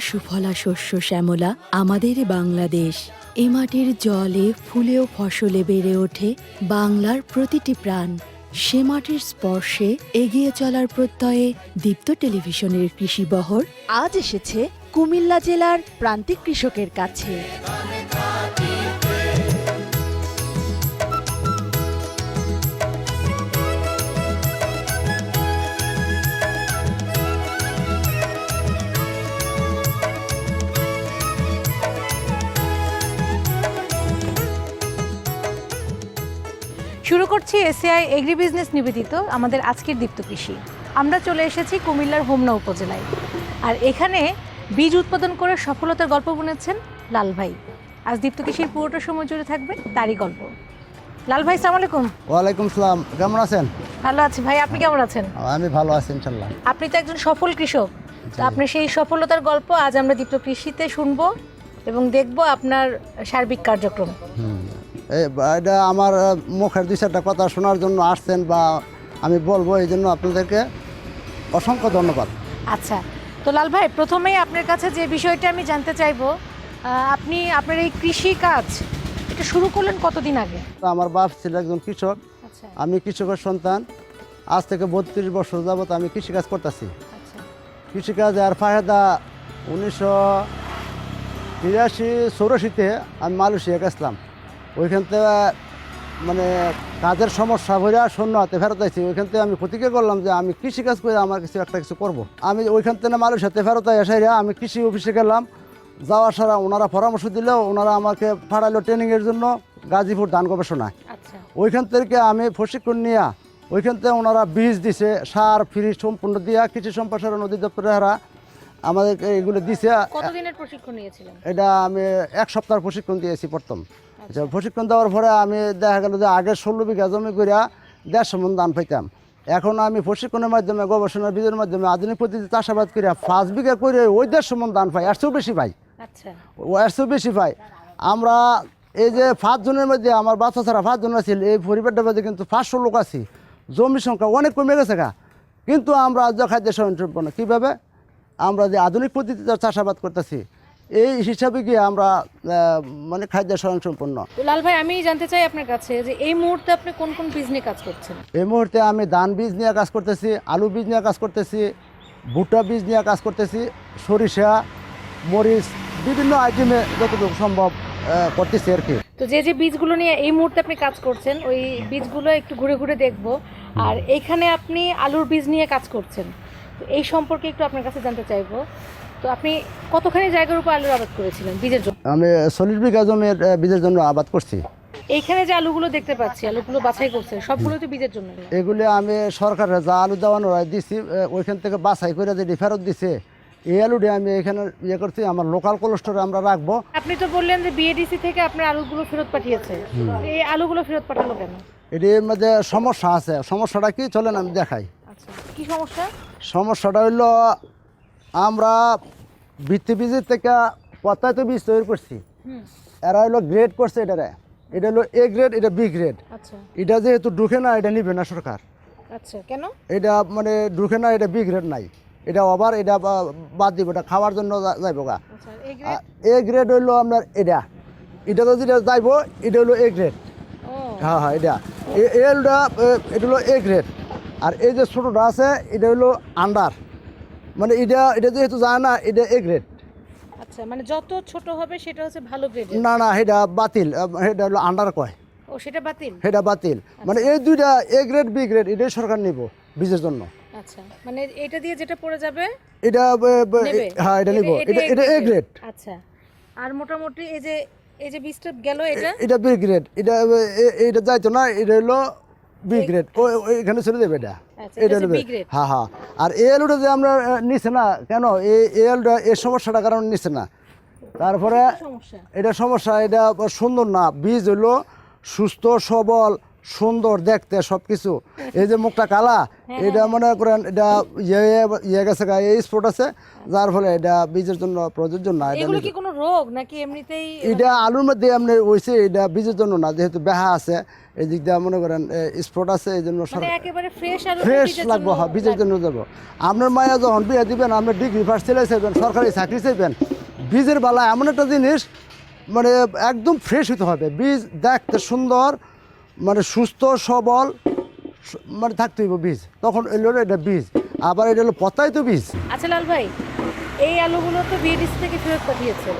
সুজলা সুফলা শস্য শ্যামলা আমাদের বাংলাদেশ। এ মাটির জলে ফুলেও ফসলে বেড়ে ওঠে বাংলার প্রতিটি প্রাণ। সে মাটির স্পর্শে এগিয়ে চলার প্রত্যয়ে দীপ্ত টেলিভিশনের কৃষি বহর আজ এসেছে কুমিল্লা জেলার প্রান্তিক কৃষকের কাছে। শুরু করছি এসিআই এগ্রি বিজনেস নিবেদিত আমাদের আজকের দীপ্ত কৃষি। আমরা চলে এসেছি কুমিল্লার হোমনা উপজেলায়। আর এখানে বীজ উৎপাদন করে সফলতার গল্প বুনেছেন লাল ভাই। আজ দীপ্ত কৃষির পুরোটা সময় জুড়ে থাকবে তারই গল্প। লাল ভাই সালাম আলাইকুম। ওয়ালাইকুম সালাম। কেমন আছেন? ভালো আছি। ভাই আপনি কেমন আছেন? আমি ভালো আছি ইনশাল্লাহ আপনি তো একজন সফল কৃষক। তো আপনার সেই সফলতার গল্প আজ আমরা দীপ্ত কৃষিতে শুনব এবং দেখব আপনার সার্বিক কার্যক্রম। এটা আমার মুখের দুই চারটা কথা শোনার জন্য আসছেন বা আমি বলব এই জন্য আপনাদেরকে অসংখ্য ধন্যবাদ। আচ্ছা তো লাল ভাই প্রথমেই আপনার কাছে যে বিষয়টা আমি জানতে চাইব আপনি আপনার এই কৃষি কাজ এটা শুরু করলেন কতদিন আগে? তো আমার বাপ ছিল একজন কৃষক আচ্ছা। আমি কৃষকের সন্তান। আজ থেকে বত্রিশ বছর যাবত আমি কৃষিকাজ করতেছি। আচ্ছা। কৃষিকাজ আর ফায়দা উনিশশো তিরাশি চৌরাশিতে আমি মালয়েশিয়া গেছিলাম। ওইখান থেকে মানে কাজের সমস্যা ভরে শূন্য হাতে ফেরত আইছি। ওইখান থেকে আমি প্রতিজ্ঞা করলাম যে আমি কৃষিকাজ করে আমার কিছু একটা কিছু করব। আমি ওইখান থেকে মালয়েশিয়াতে ফেরত এসাইরা আমি কৃষি অফিসে গেলাম। যাওয়া সারা ওনারা পরামর্শ দিলেও ওনারা আমাকে পাঠালো ট্রেনিংয়ের জন্য গাজীপুর ধান গবেষণায়। আচ্ছা। ওইখান থেকে আমি প্রশিক্ষণ নিয়ে ওইখান থেকে ওনারা বীজ দিছে সার ফ্রি সম্পূর্ণ দিয়া কৃষি সম্প্রসারণ অধিদপ্তরেরা আমাদেরকে এগুলো দিছে। কতদিনের প্রশিক্ষণ নিয়েছিলেন? এটা আমি এক সপ্তাহ প্রশিক্ষণ দিয়েছি প্রথম। আচ্ছা প্রশিক্ষণ দেওয়ার পরে আমি দেখা গেল যে আগে ষোলো বিঘা জমি করিয়া দেড়শো মন ধান পাইতাম। এখন আমি প্রশিক্ষণের মাধ্যমে গবেষণার বীজের মাধ্যমে আধুনিক পদ্ধতি চাষাবাদ করিয়া পাঁচ বিঘা করে ওই দেড়শো মন ধান পাই চেয়েও বেশি পাই। আচ্ছা। ও একশো বেশি পাই। আমরা এই যে পাঁচজনের মধ্যে আমার বাচ্চা ছাড়া পাঁচজন আছিল এই পরিবারটার মধ্যে কিন্তু পাঁচশো লোক আছি। জমির সংখ্যা অনেক কমে গেছে গা। কিন্তু আমরা আজ খাদ্য সম্পন্ন কীভাবে? আমরা যে আধুনিক পদ্ধতিতে চাষাবাদ করতেছি এই হিসাবে গিয়ে আমরা মানে খাদ্য সম্পন্ন তো লাল ভাই আমি জানতে চাই আপনার কাছে যে এই মুহূর্তে আপনি কোন কোন বীজ নিয়ে কাজ করছেন? এই মুহূর্তে আমি ধান বীজ নিয়ে কাজ করতেছি আলু বীজ নিয়ে কাজ করতেছি ভুট্টা বীজ নিয়ে কাজ করতেছি সরিষা মরিচ বিভিন্ন আইটেমে যতটুকু সম্ভব করতেছি আর কি। তো যে যে বীজগুলো নিয়ে এই মুহূর্তে আপনি কাজ করছেন ওই বীজগুলো একটু ঘুরে ঘুরে দেখব। আর এইখানে আপনি আলুর বীজ নিয়ে কাজ করছেন। তো এই সম্পর্কে একটু আপনার কাছে জানতে চাইব। তো আপনি কতখানি জায়গার উপর আলুর আবাদ করেছিলেন বীজের জন্য? আমি চল্লিশ বিঘা জমির বীজের জন্য আবাদ করছি। এইখানে যে আলুগুলো দেখতে পাচ্ছি আলুগুলো বাছাই করছেন সবগুলো তো বীজের জন্য। এগুলি আমি সরকারের যা আলু দেওয়ানো হয় দিছি ওইখান থেকে বাছাই করে যেটি ফেরত দিছে এই আলুটি আমি এখানে ইয়ে করছি আমার লোকাল কোলেস্টোরে আমরা রাখব। আপনি তো বললেন যে বিএডিসি থেকে আপনার আলুগুলো ফেরত পাঠিয়েছে। এই আলুগুলো ফেরত পাঠালো কেন? এটির মধ্যে সমস্যা আছে। সমস্যাটা কি? চলেন আমি দেখাই। আচ্ছা কি সমস্যা? সমস্যাটা হইল আমরা ভিত্তি বীজের থেকে পত্তায় বীজ তৈরি করছি। এরা হলো গ্রেড করছে এটারে। এটা হলো এ গ্রেড এটা বি গ্রেড আচ্ছা। এটা যেহেতু ঢুকে না এটা নিবে না সরকার। আচ্ছা কেন? এটা মানে ঢুকে না এটা বি গ্রেড নাই। এটা আবার এটা বাদ দিব এটা খাওয়ার জন্য যাইব গা। এ গ্রেড হইল আপনার এটা। এটা তো যেটা যাইব এটা হলো এ গ্রেড হ্যাঁ হ্যাঁ এটা। এ- এ হলো এ- এটা হলো এ গ্রেড আর এই যে ছোটোটা আছে এটা হলো আন্ডার মানে এটা এটা যেহেতু যায় না এটা এ গ্রেড আচ্ছা মানে যত ছোট হবে সেটা হচ্ছে ভালো গ্রেড না না এটা বাতিল এটা হলো আন্ডার কয়। ও সেটা বাতিল? সেটা বাতিল। মানে এই দুইটা এ গ্রেড বি গ্রেড এটাই সরকার নিব বীজের জন্য। আচ্ছা মানে এটা দিয়ে যেটা পড়ে যাবে এটা হ্যাঁ এটা নিব। এটা এটা এ গ্রেড আচ্ছা আর মোটামুটি এই যে এই যে বীজটা গেল এটা? এটা বি গ্রেড এটা এটা যাইতো না এটা হলো বি গ্রেড ও এখানে চলে যাবে এটা? আচ্ছা, এটা। হ্যাঁ হ্যাঁ। আর এ আলুটা যে আমরা নিছে না কেন? এই এ আলুটা এ সমস্যাটা কারণ নিছে না। তারপরে এটা সমস্যা? এটা সুন্দর না। বীজ হলো সুস্থ সবল সুন্দর দেখতে সব কিছু এই যে মুখটা কালা এটা মনে করেন এটা ইয়ে ইয়ে গেছে এই স্পট আছে যার ফলে এটা বীজের জন্য প্রযোজ্য না এটা এগুলো কি কোনো রোগ নাকি এমনিতেই এটা আলুর মধ্যে এমনি হয়েছে এটা বীজের জন্য না যেহেতু বেহা আছে এই দিক দিয়ে মনে করেন স্পট আছে এই জন্য মানে একেবারে ফ্রেশ আলু ফ্রেশ লাগবো হ্যাঁ বীজের জন্য যাব আপনার মায়া যখন বিয়ে দিবেন আপনি ডিগ্রি ফার্স্ট ছেলে চাইবেন সরকারি চাকরি চাইবেন বীজের বেলা এমন একটা জিনিস মানে একদম ফ্রেশ হতে হবে। বীজ দেখতে সুন্দর মানে সুস্থ সবল মানে থাকতে হইব বীজ। তখন এলো এটা বীজ। আবার এটা হলো পতাই তো বীজ। আচ্ছা লাল ভাই এই আলুগুলো তো বিএডিসি থেকে ফেরত পাঠিয়েছে।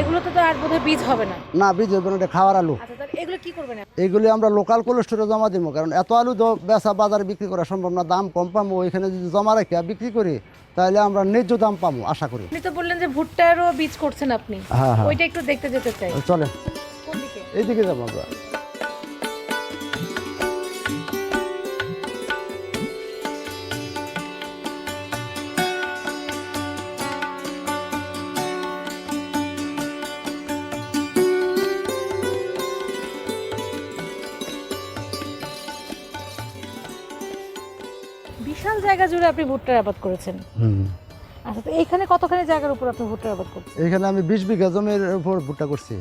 এগুলোতে তো আর বোধহয় বীজ হবে না। না বীজ হবে না এটা খাওয়ার আলু। আচ্ছা এগুলো কি করবেন? এইগুলি আমরা লোকাল কোল্ড স্টোরে জমা দিব কারণ এত আলু তো বেচা বাজারে বিক্রি করা সম্ভব না দাম কম পাবো ওইখানে যদি জমা রেখে বিক্রি করি তাহলে আমরা ন্যায্য দাম পাবো আশা করি। আপনি তো বললেন যে ভুট্টারও বীজ করছেন আপনি। হ্যাঁ হ্যাঁ। ওইটা একটু দেখতে যেতে চাই। চলে কোন দিকে? এইদিকে যাব আমরা। জায়গা জুড়ে আপনি ভুট্টার আবাদ করেছেন। আচ্ছা তো এইখানে কতখানি জায়গার উপর আপনি ভুট্টার আবাদ করছেন? এখানে আমি বিশ বিঘা জমির উপর ভুট্টা করছি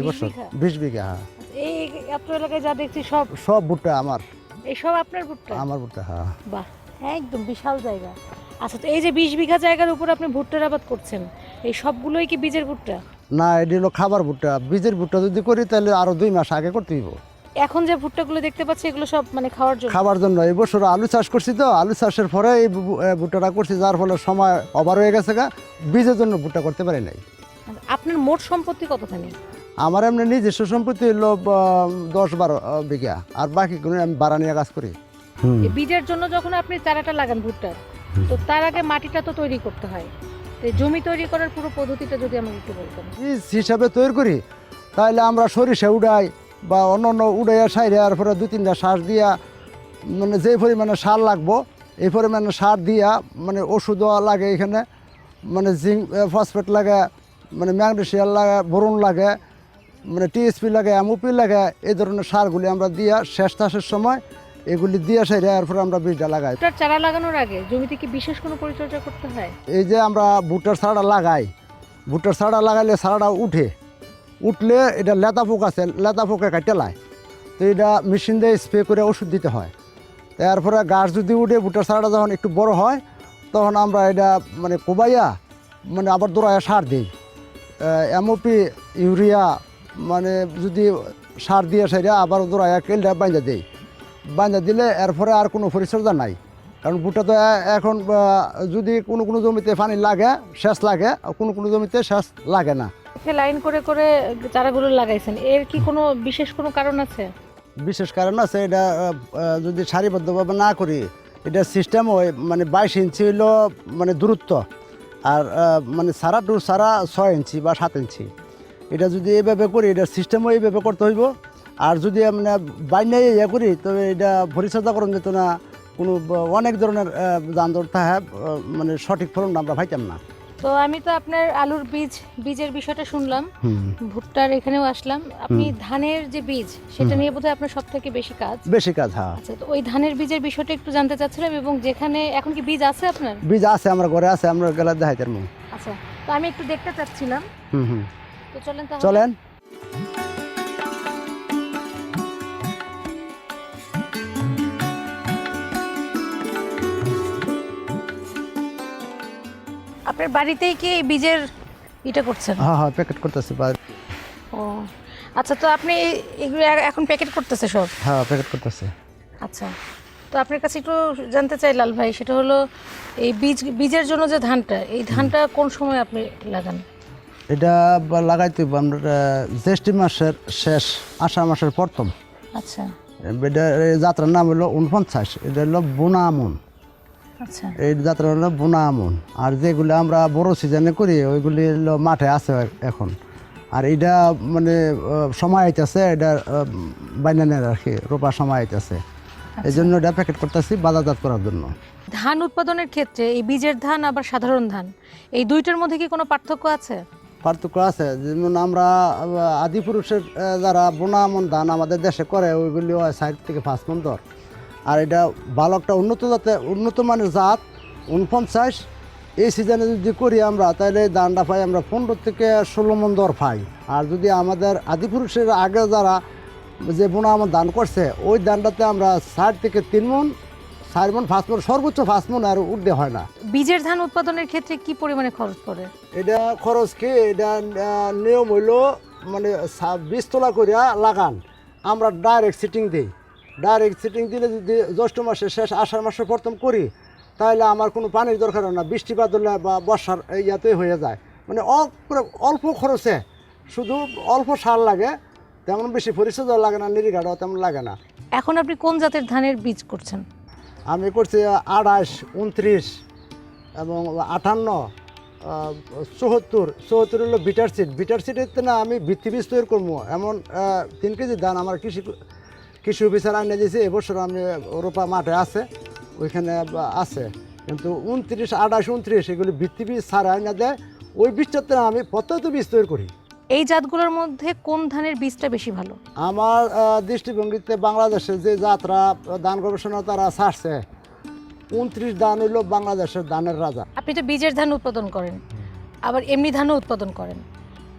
এবছর। বিশ বিঘা হ্যাঁ। আচ্ছা, এই এত এলাকায় যা দেখছি সব সব ভুট্টা আমার। এই সব আপনার ভুট্টা? আমার ভুট্টা হ্যাঁ। বাহ একদম বিশাল জায়গা। আচ্ছা তো এই যে বিশ বিঘা জায়গার উপর আপনি ভুট্টার আবাদ করছেন এই সবগুলোই কি বীজের ভুট্টা? না এটি হলো খাবার ভুট্টা। বীজের ভুট্টা যদি করি তাহলে আরও দুই মাস আগে করতে হইব। এখন যে ভুট্টাগুলো দেখতে পাচ্ছি এগুলো সব মানে খাওয়ার জন্য? খাবার জন্য। এই বছর আলু চাষ করছি তো। আলু চাষের পরে এই ভুট্টাটা করছি যার ফলে সময় ওভার হয়ে গেছে গা। বীজের জন্য ভুট্টা করতে পারি নাই। আচ্ছা, আপনার মোট সম্পত্তি কতখানি আমার এমনি নিজস্ব সম্পত্তি হলো দশ বারো বিঘা। আর বাকি কোনো আমি বাড়া নিয়ে কাজ করি। বীজের জন্য যখন আপনি চারাটা লাগান ভুট্টার তো তার আগে মাটিটা তো তৈরি করতে হয়। জমি তৈরি করার পুরো পদ্ধতিটা যদি আমাকে একটু বলতেন। বীজ হিসাবে তৈরি করি তাহলে আমরা সরিষা উড়াই বা অন্য অন্য উড়াইয়া সাইরে আর পরে দুই তিনটা সার দিয়া মানে যে পরিমাণে সার লাগবো এই পরিমাণে সার দিয়া মানে ওষুধও লাগে এখানে মানে জিঙ্ক ফসফেট লাগে মানে ম্যাগনেশিয়াম লাগে বোরন লাগে মানে টিএসপি লাগে এমওপি লাগে এই ধরনের সারগুলি আমরা দিয়া শেষ চাষের সময় এগুলি দিয়ে সাইরে এরপরে আমরা বীজটা লাগাই। ভুট্টার চারা লাগানোর আগে জমিতে কি বিশেষ কোনো পরিচর্যা করতে হয়? এই যে আমরা ভুট্টার সারাটা লাগাই ভুট্টার সারাটা লাগাইলে সারাটা উঠে উঠলে এটা লেতা পোক আছে লেতা পোকে কাটতে লাই তো এটা মেশিন দিয়ে স্প্রে করে ওষুধ দিতে হয়। তারপরে গাছ যদি উঠে, ভুট্টার সারাটা যখন একটু বড় হয়, তখন আমরা এটা মানে কোবাইয়া মানে আবার দৌড়াইয়া সার দিই। এমওপি ইউরিয়া মানে যদি সার দিয়ে সাইরা আবার দৌড়াইয়া কেলটা বাইন্দা দেই। বাইন্দা দিলে এরপরে আর কোনো পরিচর্যা নাই। কারণ ভুট্টা তো এখন যদি কোনো কোনো জমিতে পানি লাগে, সেচ লাগে, কোনো কোনো জমিতে সেচ লাগে না। এখানে লাইন করে করে চারাগুলো লাগাইছেন। এর কি কোনো বিশেষ কোনো কারণ আছে? বিশেষ কারণ আছে, এটা যদি সারিবদ্ধভাবে না করি, এটা সিস্টেম হয় মানে বাইশ ইঞ্চি হইল মানে দূরত্ব। আর মানে সারা টু সারা ছয় ইঞ্চি বা সাত ইঞ্চি এটা যদি এইভাবে করি, এটা সিস্টেমও এইভাবে করতে হইব। আর যদি মানে বাইনে ইয়ে করি, তবে এটা পরিচর্যা করুন যেত না। কোনো, অনেক ধরনের যানজট থাকে মানে সঠিক ফলন আমরা পাইতাম না। তো আমি তো আপনার আলুর বীজ বীজের বিষয়টা শুনলাম। ভুট্টার এখানেও আসলাম। আপনি ধানের যে বীজ সেটা নিয়ে বোধহয় আপনার সব থেকে বেশি কাজ। বেশি কাজ হ্যাঁ। আচ্ছা তো ওই ধানের বীজের বিষয়টা একটু জানতে চাচ্ছিলাম এবং যেখানে এখন কি বীজ আছে আপনার? বীজ আছে আমার ঘরে আছে আমরা গেলার দেখাইতাম আচ্ছা তো আমি একটু দেখতে চাচ্ছিলাম। হুম হুম। তো চলেন তাহলে। চলেন। আপনার বাড়িতেই কি এই বীজের এটা করছেন? হ্যাঁ হ্যাঁ প্যাকেট করতেছি ও আচ্ছা তো আপনি এগুলো এখন প্যাকেট করতেছে সব? হ্যাঁ প্যাকেট করতেছে। আচ্ছা তো আপনার কাছে একটু জানতে চাই লাল ভাই সেটা হলো এই বীজ বীজের জন্য যে ধানটা এই ধানটা কোন সময় আপনি লাগান? এটা লাগাইতে আমরা জ্যৈষ্ঠ মাসের শেষ আষাঢ় মাসের প্রথম। আচ্ছা। এটা যাত্রার নাম হলো উনপঞ্চাশ এটা হলো বোনা আমন আচ্ছা এই যাত্রা হলো বোনা আমন। আর যেগুলো আমরা বড় সিজনে করি ওইগুলি হলো মাঠে আছে এখন। আর এটা মানে সময় আইতেছে এটা বাইনানের আর কি রোপা সময় আইতেছে। এই জন্য এটা প্যাকেট করতেছি বাজারজাত করার জন্য। ধান উৎপাদনের ক্ষেত্রে এই বীজের ধান আবার সাধারণ ধান এই দুইটার মধ্যে কি কোনো পার্থক্য আছে? পার্থক্য আছে যেমন আমরা আদিপুরুষের যারা বোনামন ধান আমাদের দেশে করে ওইগুলি হয় সাইড থেকে পাঁচ মন দর। আর এটা ভালো একটা উন্নত জাতে উন্নত মানের জাত উনপঞ্চাশ। এই সিজনে যদি করি আমরা তাহলে এই ধানটা পাই আমরা পনেরো থেকে ষোলো মন দর পাই। আর যদি আমাদের আদিপুরুষের আগে যারা যে বোনা আমার দান করছে ওই ধানটাতে আমরা ষাট থেকে তিন মন চার মন পাঁচ মন সর্বোচ্চ পাঁচ মন আর উঠতে হয় না। বীজের ধান উৎপাদনের ক্ষেত্রে কি পরিমাণে খরচ পড়ে? এটা খরচ কি? এটা নিয়ম হইল মানে বীজ তোলা করিয়া লাগান। আমরা ডাইরেক্ট সিটিং দিই। ডাইরেক্ট সিটিং দিলে যদি জ্যৈষ্ঠ মাসে শেষ আষাঢ় মাসে প্রথম করি তাহলে আমার কোনো পানির দরকার হয় না বৃষ্টিপাত হলে বা বর্ষার ইয়াতেই হয়ে যায়। মানে অল্প অল্প খরচে শুধু অল্প সার লাগে তেমন বেশি পরিচর্যা লাগে না নিরিঘাটাও তেমন লাগে না। এখন আপনি কোন জাতের ধানের বীজ করছেন? আমি করছি আঠাশ উনত্রিশ এবং আটান্ন চৌহত্তর চৌহত্তর হলো বিটার সিট বিটার সিটের না আমি ভিত্তি বীজ তৈরি করব। এমন তিন কেজি ধান আমার কৃষি কৃষি অফিসার আনিয়ে দিয়েছে এবছর আমি রোপা মাঠে আছে ওইখানে আছে। কিন্তু উনত্রিশ আঠাশ উনত্রিশ এগুলি ভিত্তি বীজ ছাড়া আনিয়ে দেয় ওই বীজটাতে আমি প্রত্যেক বীজ তৈরি করি। এই জাতগুলোর মধ্যে কোন ধানের বীজটা বেশি ভালো? আমার দৃষ্টিভঙ্গিতে বাংলাদেশের যে যাত্রা ধান গবেষণা তারা ছাড়ছে উনত্রিশ ধান হইল বাংলাদেশের ধানের রাজা। আপনি তো বীজের ধান উৎপাদন করেন আবার এমনি ধানও উৎপাদন করেন।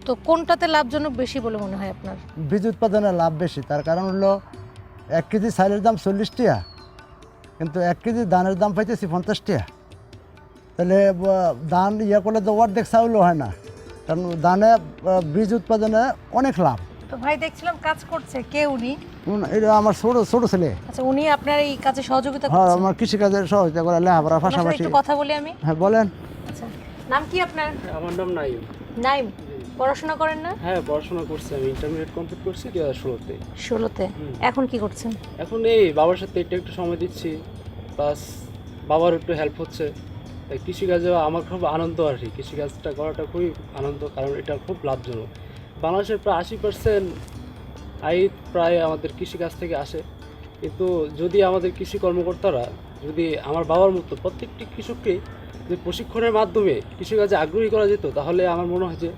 তো কোনটাতে লাভজনক বেশি বলে মনে হয় আপনার? বীজ উৎপাদনে লাভ বেশি তার কারণ হলো এক কেজি চালের দাম চল্লিশ টাকা কিন্তু এক কেজি ধানের দাম পাইতেছি পঞ্চাশ টাকা তাহলে ধান ইয়ে করলে তো অর্ধেক চাউলও হয় না কারণ ধানে বীজ উৎপাদনে অনেক লাভ। তো ভাই দেখছিলাম কাজ করছে কে উনি এটা আমার ছোটো ছোটো ছেলে। আচ্ছা উনি আপনার এই কাজে সহযোগিতা হ্যাঁ করছেন? আমার কৃষিকাজের সহযোগিতা করে লেখাপড়ার ওনার পাশাপাশি। একটু কথা বলি আমি। হ্যাঁ বলেন। আচ্ছা নাম কি আপনার? আমার নাম নাইম। নাইম। পড়াশোনা করেন না? হ্যাঁ পড়াশোনা করছি আমি। ইন্টারমিডিয়েট কমপ্লিট করছি দু হাজার ষোলোতে। ষোলোতে? এখন কি করছেন? এখন এই বাবার সাথে একটু একটু সময় দিচ্ছি। প্লাস বাবার একটু হেল্প হচ্ছে। তাই কৃষিকাজে আমার খুব আনন্দ আর কি। কৃষিকাজটা করাটা খুবই আনন্দ কারণ এটা খুব লাভজনক। বাংলাদেশের প্রায় আশি পার্সেন্ট আয় প্রায় আমাদের কৃষিকাজ থেকে আসে। কিন্তু যদি আমাদের কৃষি কর্মকর্তারা যদি আমার বাবার মতো প্রত্যেকটি কৃষককে যদি প্রশিক্ষণের মাধ্যমে কৃষিকাজে আগ্রহী করা যেত তাহলে আমার মনে হয় যে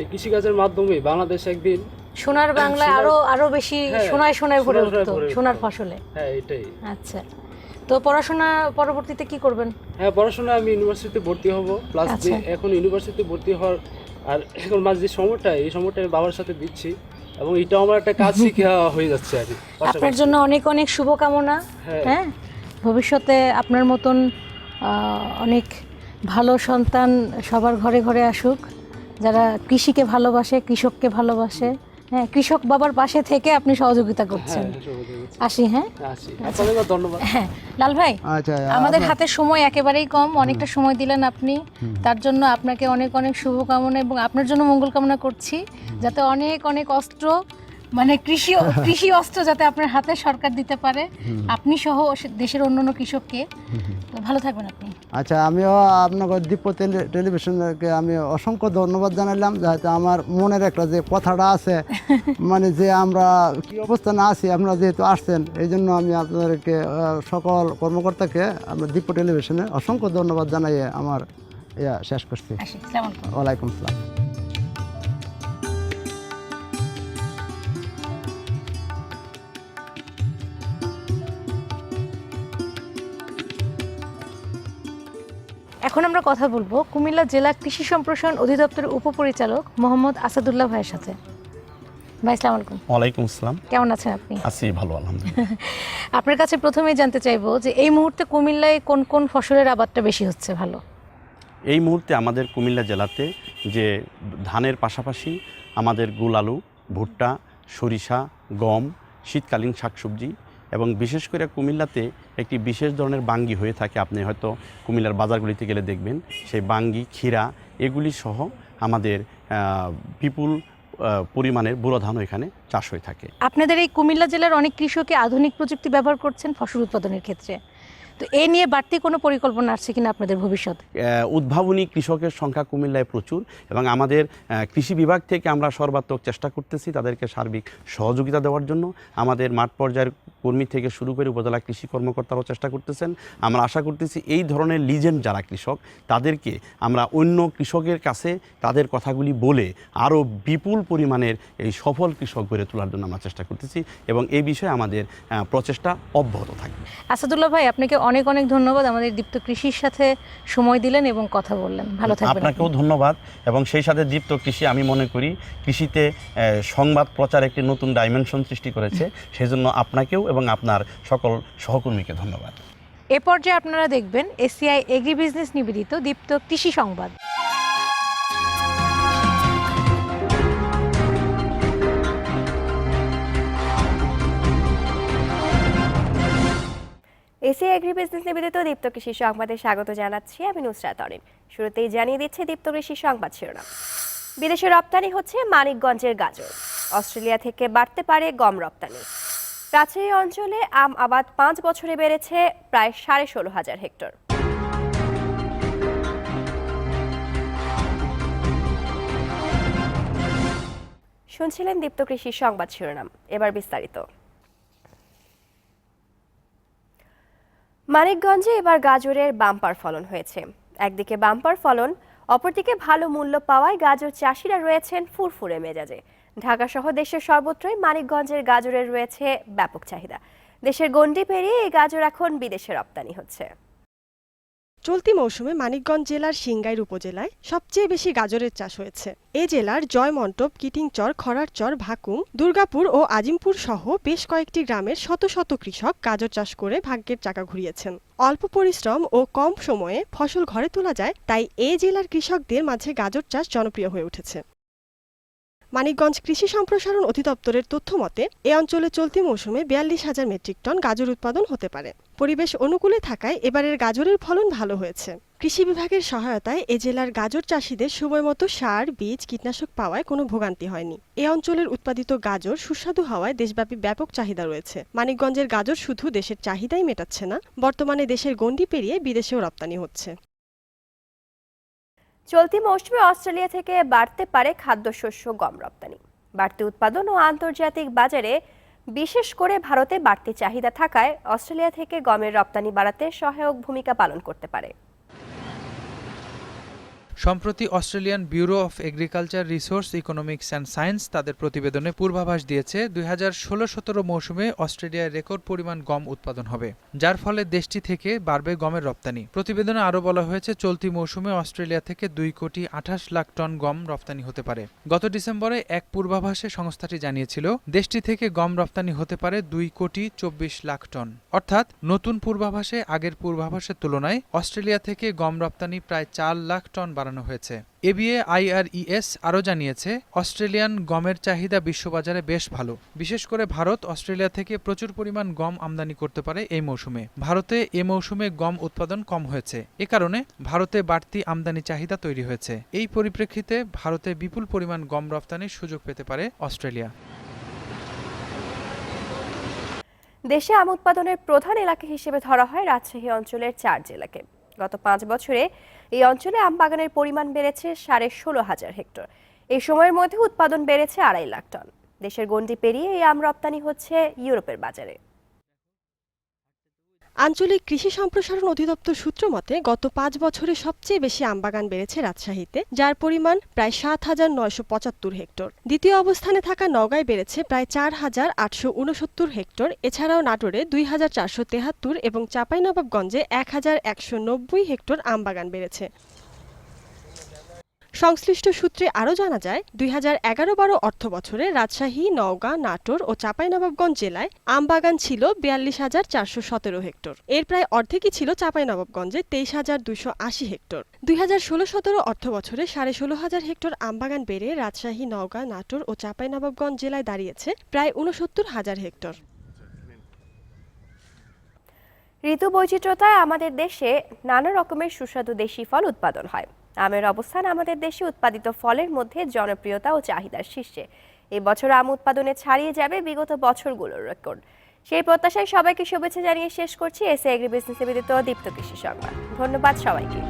এই কৃষিকাজের মাধ্যমে বাংলাদেশ একদিন সোনার বাংলায় আরও আরও বেশি হ্যাঁ, সোনায় সোনায় ভরে উঠতো সোনার ফসলে। হ্যাঁ এটাই। আচ্ছা। তো পড়াশোনা পরবর্তীতে কি করবেন? হ্যাঁ পড়াশোনা আমি ইউনিভার্সিটিতে ভর্তি হব প্লাস আচ্ছা। এখন ইউনিভার্সিটিতে ভর্তি হওয়ার আর এখন মাঝে যে সময়টা এই সময়টা আমি বাবার সাথে দিচ্ছি এবং এটাও আমার একটা কাজ শিখা হয়ে যাচ্ছে আর আপনার জন্য অনেক অনেক শুভকামনা হ্যাঁ। হ্যাঁ? ভবিষ্যতে আপনার মতন অনেক ভালো সন্তান সবার ঘরে ঘরে আসুক। যারা কৃষিকে ভালোবাসে কৃষককে ভালোবাসে হ্যাঁ কৃষক বাবার পাশে থেকে আপনি সহযোগিতা করছেন। হ্যাঁ? আসি। হ্যাঁ আছি হ্যাঁ লাল ভাই আচ্ছা আমাদের আপনার- হাতে সময় একেবারেই কম অনেকটা সময় দিলেন আপনি। তার জন্য আপনাকে অনেক অনেক শুভকামনা এবং আপনার জন্য মঙ্গল কামনা করছি। যাতে অনেক অনেক অস্ত্র মানে কৃষি কৃষি অস্ত্র যাতে আপনার হাতে সরকার দিতে পারে। আপনি সহ দেশের অন্যান্য কৃষককে। তো ভালো থাকবেন আপনি। আচ্ছা আমিও আপনাকে দীপ্য টেলি- টেলিভিশনকে আমি অসংখ্য ধন্যবাদ জানালাম যাতে আমার মনের একটা যে কথাটা আছে মানে যে আমরা কি অবস্থানে আছি আপনারা যেহেতু আসছেন এই জন্য আমি আপনাদেরকে সকল কর্মকর্তাকে আমরা দীপ্য টেলিভিশনে অসংখ্য ধন্যবাদ জানাইয়ে আমার ইয়া শেষ করছি। ওয়ালাইকুম আসসালাম। এখন আমরা কথা বলব কুমিল্লা জেলা কৃষি সম্প্রসারণ অধিদপ্তরের উপপরিচালক মোহাম্মদ আসাদুল্লাহ ভাইয়ের সাথে। ভাই আসসালামু আলাইকুম। ওয়ালাইকুম আসসালাম। কেমন আছেন আপনি? আছি ভালো আলহামদুলিল্লাহ। আপনার কাছে প্রথমেই জানতে চাইব যে এই মুহূর্তে কুমিল্লায় কোন কোন ফসলের আবাদটা বেশি হচ্ছে ভালো? এই মুহূর্তে আমাদের কুমিল্লা জেলাতে যে ধানের পাশাপাশি আমাদের গুল আলু ভুট্টা সরিষা গম শীতকালীন শাকসবজি এবং বিশেষ করে কুমিল্লাতে একটি বিশেষ ধরনের বাঙ্গি হয়ে থাকে। আপনি হয়তো কুমিল্লার বাজারগুলিতে গেলে দেখবেন, সেই বাঙ্গি, ক্ষীরা এগুলি সহ আমাদের বিপুল পরিমাণের বুড়ো ধানও এখানে চাষ হয়ে থাকে। আপনাদের এই কুমিল্লা জেলার অনেক কৃষকই আধুনিক প্রযুক্তি ব্যবহার করছেন ফসল উৎপাদনের ক্ষেত্রে। তো এ নিয়ে বাড়তি কোনো পরিকল্পনা আছে কিনা আপনাদের ভবিষ্যতে? উদ্ভাবনী কৃষকের সংখ্যা কুমিল্লায় প্রচুর এবং আমাদের কৃষি বিভাগ থেকে আমরা সর্বাত্মক চেষ্টা করতেছি তাদেরকে সার্বিক সহযোগিতা দেওয়ার জন্য। আমাদের মাঠ পর্যায়ের কর্মী থেকে শুরু করে উপজেলা কৃষি কর্মকর্তারাও চেষ্টা করতেছেন। আমরা আশা করতেছি এই ধরনের লিজেন্ড যারা কৃষক তাদেরকে আমরা অন্য কৃষকের কাছে তাদের কথাগুলি বলে আরও বিপুল পরিমাণের এই সফল কৃষক গড়ে তোলার জন্য আমরা চেষ্টা করতেছি এবং এই বিষয়ে আমাদের প্রচেষ্টা অব্যাহত থাকবে। আসাদুল্লাহ ভাই আপনাকে অনেক অনেক ধন্যবাদ আমাদের দীপ্ত কৃষির সাথে সময় দিলেন এবং কথা বললেন। ভালো থাকবেন আপনাকেও ধন্যবাদ এবং সেই সাথে দীপ্ত কৃষি আমি মনে করি কৃষিতে সংবাদ প্রচার একটি নতুন ডাইমেনশন সৃষ্টি করেছে সেজন্য আপনাকেও এবং আপনার সকল সহকর্মীকে ধন্যবাদ। এ পর্যায়ে আপনারা দেখবেন এসিআই এগ্রি বিজনেস নিবেদিত দীপ্ত কৃষি সংবাদ। এসি এগ্রি বিজনেস নিবেদিত দীপ্ত কৃষি সংবাদে স্বাগত জানাচ্ছি আমি নুসরাত অরিন। শুরুতেই জানিয়ে দিচ্ছে দীপ্ত কৃষি সংবাদ শিরোনাম। বিদেশে রপ্তানি হচ্ছে মানিকগঞ্জের গাজর। অস্ট্রেলিয়া থেকে বাড়তে পারে গম রপ্তানি। রাজশাহী অঞ্চলে আম আবাদ পাঁচ বছরে বেড়েছে প্রায় সাড়ে ষোলো হাজার হেক্টর। শুনছিলেন দীপ্ত কৃষি সংবাদ শিরোনাম। এবার বিস্তারিত। মানিকগঞ্জে এবার গাজরের বাম্পার ফলন হয়েছে। একদিকে বাম্পার ফলন, অপরদিকে ভালো মূল্য পাওয়ায় গাজর চাষিরা রয়েছেন ফুরফুরে মেজাজে। ঢাকা সহ দেশের সর্বত্রই মানিকগঞ্জের গাজরের রয়েছে ব্যাপক চাহিদা। দেশের গণ্ডি পেরিয়ে এই গাজর এখন বিদেশে রপ্তানি হচ্ছে। চলতি মৌসুমে মানিকগঞ্জ জেলার সিংগাইর উপজেলায় সবচেয়ে বেশি গাজরের চাষ হয়েছে। এ জেলার জয়মণ্ডপ কিটিংচর খরারচর ভাকুম, দুর্গাপুর ও আজিমপুর সহ বেশ কয়েকটি গ্রামের শত শত কৃষক গাজর চাষ করে ভাগ্যের চাকা ঘুরিয়েছেন। অল্প পরিশ্রম ও কম সময়ে ফসল ঘরে তোলা যায়, তাই এ জেলার কৃষকদের মাঝে গাজর চাষ জনপ্রিয় হয়ে উঠেছে। মানিকগঞ্জ কৃষি সম্প্রসারণ অধিদপ্তরের তথ্য মতে, এ অঞ্চলে চলতি মৌসুমে বিয়াল্লিশ হাজার মেট্রিক টন গাজর উৎপাদন হতে পারে। পরিবেশ অনুকূলে থাকায় এবারের গাজরের ফলন ভালো হয়েছে। কৃষি বিভাগের সহায়তায় এ জেলার গাজর চাষিদের সময়মতো সার, বীজ, কীটনাশক পাওয়ায় কোনো ভোগান্তি হয়নি। এ অঞ্চলের উৎপাদিত গাজর সুস্বাদু হওয়ায় দেশব্যাপী ব্যাপক চাহিদা রয়েছে। মানিকগঞ্জের গাজর শুধু দেশের চাহিদাই মেটাচ্ছে না, বর্তমানে দেশের গণ্ডি পেরিয়ে বিদেশেও রপ্তানি হচ্ছে। চলতি মৌসুমে অস্ট্রেলিয়া থেকে বাড়তে পারে খাদ্যশস্য গম রপ্তানি। বাড়তি উৎপাদন ও আন্তর্জাতিক বাজারে বিশেষ করে ভারতে বাড়তি চাহিদা থাকায় অস্ট্রেলিয়া থেকে গমের রপ্তানি বাড়াতে সহায়ক ভূমিকা পালন করতে পারে। সম্প্রতি Australian bureau of agriculture resource, economics and science তাদের প্রতিবেদনে পূর্বাভাস দিয়েছে, দুই হাজার ষোলো সতেরো মৌসুমে অস্ট্রেলিয়ায় রেকর্ড পরিমাণ গম উৎপাদন হবে, যার ফলে দেশটি থেকে বাড়বে গমের রপ্তানি। প্রতিবেদনে আরও বলা হয়েছে, চলতি মৌসুমে অস্ট্রেলিয়া থেকে দুই কোটি আঠাশ লাখ টন গম রপ্তানি হতে পারে। গত ডিসেম্বরে এক পূর্বাভাসে সংস্থাটি জানিয়েছিল, দেশটি থেকে গম রপ্তানি হতে পারে দুই কোটি চব্বিশ লাখ টন। অর্থাৎ নতুন পূর্বাভাসে আগের পূর্বাভাসের তুলনায় অস্ট্রেলিয়া থেকে গম রপ্তানি প্রায় চার লাখ টন বাড়ানো হয়েছে। এবিএ আইআরইএস আরও জানিয়েছে, অস্ট্রেলিয়ান গমের চাহিদা বিশ্ববাজারে বেশ ভালো। বিশেষ করে ভারত, অস্ট্রেলিয়া থেকে প্রচুর পরিমাণ গম আমদানি করতে পারে এই মৌসুমে। ভারতে এ মৌসুমে গম উৎপাদন কম হয়েছে। এ কারণে ভারতে বাড়তি আমদানি চাহিদা তৈরি হয়েছে। এই পরিপ্রেক্ষিতে ভারতে বিপুল পরিমাণ গম রপ্তানির সুযোগ পেতে পারে অস্ট্রেলিয়া। দেশে আম উৎপাদনের প্রধান এলাকা হিসেবে ধরা হয় রাজশাহী অঞ্চলের চার জেলাকে। গত পাঁচ বছরে এই অঞ্চলে আম বাগানের পরিমাণ বেড়েছে সাড়ে ষোলো হাজার হেক্টর। এই সময়ের মধ্যে উৎপাদন বেড়েছে আড়াই লাখ টন। দেশের গণ্ডি পেরিয়ে এই আম রপ্তানি হচ্ছে ইউরোপের বাজারে। আঞ্চলিক কৃষি সম্প্রসারণ অধিদপ্তর সূত্র মতে, গত পাঁচ বছরে সবচেয়ে বেশি আমবাগান বেড়েছে রাজশাহীতে, যার পরিমাণ প্রায় সাত হাজার নয়শো পঁচাত্তর হেক্টর। দ্বিতীয় অবস্থানে থাকা নগায় বেড়েছে প্রায় চার হাজার আটশো উনসত্তর হেক্টর, এছাড়াও নাটোরে দুই হাজার চারশো তেহাত্তর এবং চাঁপাইনবাবগঞ্জে এক হাজার একশো নব্বই হেক্টর আমবাগান বেড়েছে। সংশ্লিষ্ট সূত্রে আরও জানা যায়, দুই হাজার এগারো বারো অর্থ বছরে রাজশাহী, নওগাঁ, নাটোর ও চাঁপাইনবাবগঞ্জ জেলায় আমবাগান ছিল বিয়াল্লিশ হাজার চারশো সতেরো হেক্টর। এর প্রায় অর্ধেকই ছিল চাঁপাইনবাবগঞ্জে তেইশ হাজার দুশো আশি হেক্টর। দুই হাজার ষোলো সতেরো অর্থ বছরে সাড়ে ষোলো হাজার হেক্টর আমবাগান বেড়ে রাজশাহী, নওগাঁ, নাটোর ও চাঁপাইনবাবগঞ্জ জেলায় দাঁড়িয়েছে প্রায় উনসত্তর হাজার হেক্টর। ঋতু বৈচিত্র্যতায় আমাদের দেশে নানা রকমের সুস্বাদু দেশি ফল উৎপাদন হয়। আমের অবস্থান আমাদের দেশে উৎপাদিত ফলের মধ্যে জনপ্রিয়তা ও চাহিদার শীর্ষে। এই বছর আম উৎপাদনে ছাড়িয়ে যাবে বিগত বছরগুলোর রেকর্ড সেই প্রত্যাশায় সবাইকে শুভেচ্ছা জানিয়ে শেষ করছি এসে এগ্রি বিজনেস নিবেদিত দীপ্ত কৃষি সংবাদ। ধন্যবাদ সবাইকে।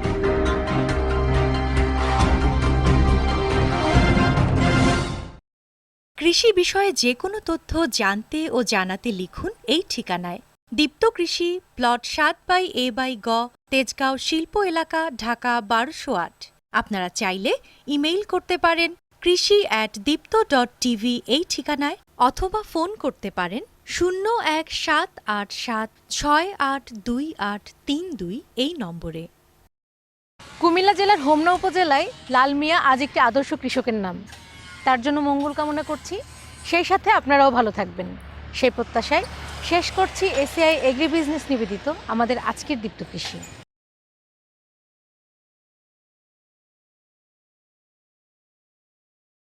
কৃষি বিষয়ে যে কোনো তথ্য জানতে ও জানাতে লিখুন এই ঠিকানায়। দীপ্ত কৃষি প্লট সাত বাই এ বাই গ তেজগাঁও শিল্প এলাকা, ঢাকা বারোশো আট। আপনারা চাইলে ইমেইল করতে পারেন কৃষি অ্যাট দীপ্ত ডট টিভি এই ঠিকানায় অথবা ফোন করতে পারেন শূন্য এক সাত আট সাত ছয় আট দুই আট তিন দুই এই নম্বরে। কুমিল্লা জেলার হোমনা উপজেলায় লাল মিয়া আজ একটি আদর্শ কৃষকের নাম। তার জন্য মঙ্গল কামনা করছি। সেই সাথে আপনারাও ভালো থাকবেন। সেই প্রত্যাশায় শেষ করছি এসিআই এগ্রি বিজনেস নিবেদিত আমাদের আজকের দীপ্ত কৃষি।